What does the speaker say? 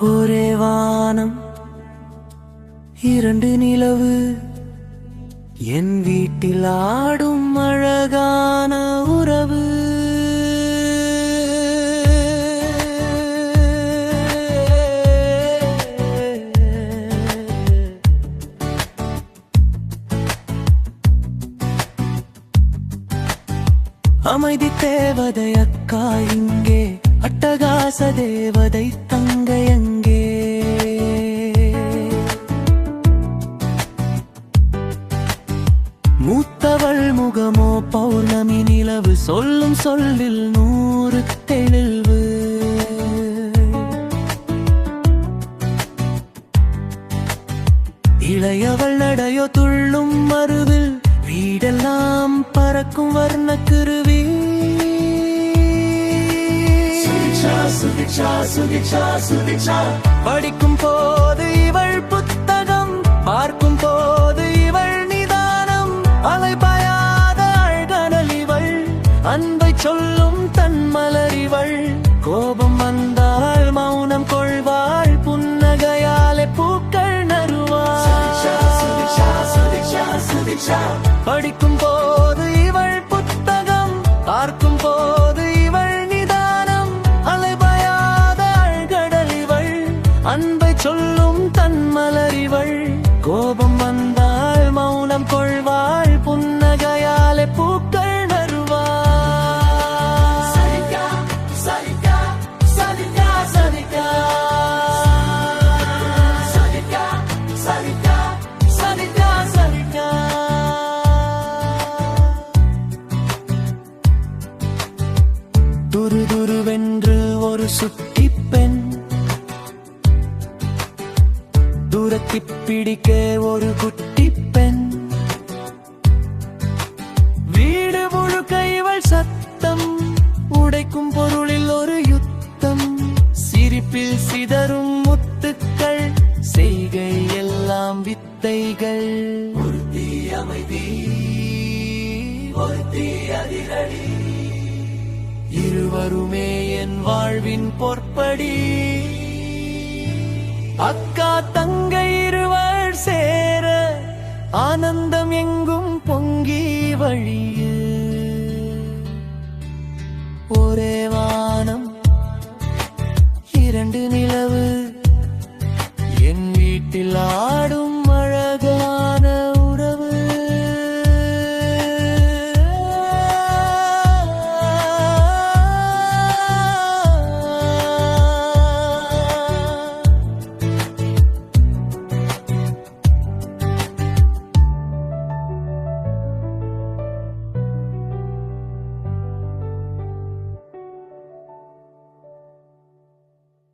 ஒரே வானம் இரண்டு நிலவு. என் வீட்டில் ஆடும் அழகான உறவு. அமைதி தேவதை அக்கா இங்கே அட்டகாச தேவதை பௌர்ணமி நிலவு. சொல்லும் சொல்லில் நூறு தெளிவு. இளையவள் நடையோ துள்ளும் மறுவில் வீடெல்லாம் பறக்கும் வர்ணக்குருவி. படிக்கும் போது இவள் புத்தகம் பார்க்கும் போது இவள் நிதானம். அலைபாயாத படிக்கும் போது இவள் புத்தகம் பார்க்கும் போது இவள் நிதானம். அலைபயாத அழ்கடல் இவள் அன்பை சொல்லும் தன்மலர் இவள். கோபம் துரு துருவென்று ஒரு சுட்டி பெண் தூரத்தி பிடிக்க ஒரு குட்டி பெண். வீடு முழுக்க இவள் சத்தம் உடைக்கும் பொருளில் ஒரு யுத்தம். சிரிப்பில் சிதறும் முத்துக்கள் செய்கை எல்லாம் வித்தைகள். இருவருமே என் வாழ்வின் பொற்படி. அக்கா தங்கை இருவர் சேர ஆனந்தம் எங்கும் பொங்கி வழியே. ஒரே வானம் இரண்டு நிலவு என் வீட்டில் ஆடும்